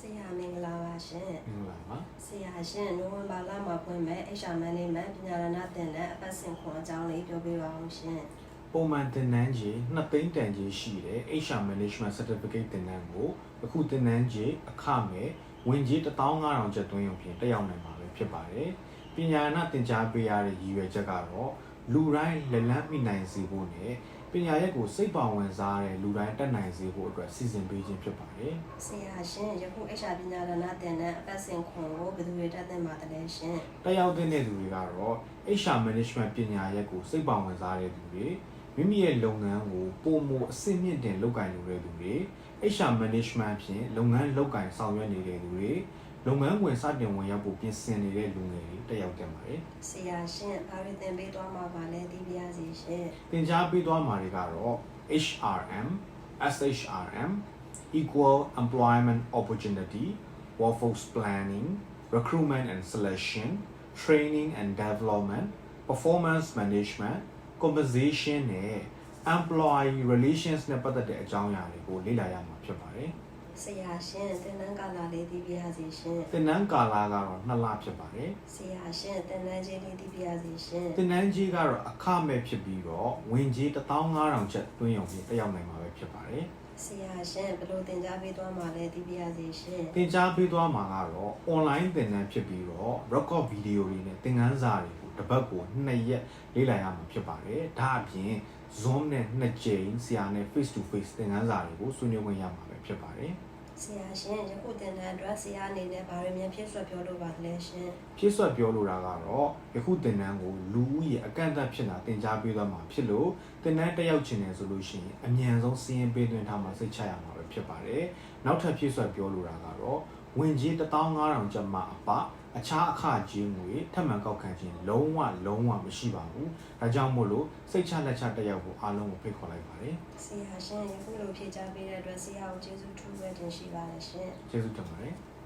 ဆရာမင်္ဂလာပါရှင်မင်္ဂလာပါဆရာရှင်နိုဝင်ဘာလမှာဖွင့်မဲ့ HR Management ပညာရဏသင်တန်းအပတ်စဉ်ခွန်အကြောင်းလေးပြောပြပါအောင်ရှင်ပုံမှန်သင်တန်းကြီးနှစ်သိန်းတန်ကြီးရှိတဲ့ HR Management Certificate သင်တန်းကိုအခုသင်တန်းကြီးအခမဲ့ဝင်ကြီး15000ကျပ်သွင်းရုံဖြင့်တက်ရောက်နိုင်မှာပဲဖြစ်ပါတယ်ပညာရဏသင်ကြားပေးရတဲ့ရည်ရွယ်ချက်ကတော့လူတိုင်းလက်လန်းမိနိုင်စေဖို့နဲ့ ပညာရက်ကိုစိတ်ပါဝင်စားတဲ့လူတိုင်းတက်နိုင်စေဖို့အတွက်စီစဉ်ပေးခြင်းဖြစ်ပါတယ်ဆရာရှင်ယခု HR ပညာရဏသင်တန်းအပတ်စဉ်ခွန်ကိုဘယ်သူတွေတက်သင်ပါသလဲရှင်တက်ရောက်တဲ့သူတွေကတော့ HR Management ပညာရက်ကိုစိတ်ပါဝင်စားတဲ့သူတွေမိမိရဲ့လုပ်ငန်းကိုပုံမအဆင့်မြင့်တင်လုပ်ကိုင်လုပ်တဲ့သူတွေ HR Management ဖြင့်လုပ်ငန်းလုပ်ကိုင်ဆောင်ရွက်နေတဲ့သူတွေ လုပ်ငန်းဝင်စတင်ဝင်ရောက်ဖို့ပြင်ဆင်နေတဲ့လူငယ်တွေတက်ရောက်တင်ပါတယ်ဆရာရှင်ဘာတွေသင်ပေးသွားမှာပါလဲသိပြရစီရှင်။သင်ကြားပေးသွားမှာတွေကတော့ HRM, SHRM, Equal Employment Opportunity, Workforce Planning, Recruitment and Selection, Training and Development, Performance Management, Compensation နဲ့ Employee Relations နဲ့ပတ်သက်တဲ့အကြောင်းအရာတွေကိုလေ့လာရမှာဖြစ်ပါတယ် ဆရာရှင်သင်တန်းကာလလေးသိပြရစီရှင်။သင်တန်းကာလကတော့2လဖြစ်ပါတယ်ဆရာရှင်သင်တန်းချင်းလေးသိပြရစီရှင်။သင်တန်းကြီးကတော့အခမဲ့ဖြစ်ပြီးတော့ဝင်ကြီး15000ကျပ်တွင်းရုံဖြင့်တက်ရောက်နိုင်မှာပဲဖြစ်ပါတယ်။ဆရာရှင်ဘယ်လိုသင်ကြားပေးသွားမှာလဲသိပြရစီရှင်သင်ကြားပေးသွားမှာကတော့ online သင်တန်းဖြစ်ပြီးတော့ record video တွေနဲ့သင်ခန်းစာတွေကိုတစ်ပတ်ကို2ရက်လေ့လာရမှာဖြစ်ပါတယ်။ဒါအပြင် Zoom နဲ့2ကြိမ်ဆရာနဲ့ face to face သင်ခန်းစာတွေကိုဆွေးနွေးခွင့်ရမှာပဲ ဖြစ်ပါတယ်ဆရာရှင်ယခုသင်တန်းအတွက်ဆရာအနေနဲ့ဘာတွေများဖြစ်ဆွပြောလို့ပါလဲရှင်။ဖြည့်ဆွတ်ပြောလိုတာကတော့ယခုသင်တန်းကိုလူဦးရေအကန့်အသတ်ဖြစ်တာသင်ကြားပေးသွားမှာဖြစ်လို့သင်တန်းတက်ရောက်ခြင်းနဲ့ဆိုလို့ရှိရင်အမြန်ဆုံးစီးရင်ပေးသွင်းထားမှာစိတ်ချရမှာပဲဖြစ်ပါတယ်။နောက်ထပ်ဖြည့်ဆွတ်ပြောလိုတာကတော့ဝင်ကြီး15000ကျပ်မှအပ အခြားအခကြေးငွေထပ်မံကောက်ခံခြင်းလုံးဝလုံးဝမရှိပါဘူး။ဒါကြောင့်မို့လို့စိတ်ချလက်ချတက်ရောက်ဖို့အားလုံးကိုဖိတ်ခေါ်လိုက်ပါတယ်ဆရာရှင်ယခုလိုဖြေကြားပေးတဲ့အတွက်ဆရာကိုကျေးဇူးထူးပဲတင်ရှိပါတယ်ရှင်။ကျေးဇူးတင်ပါတယ်။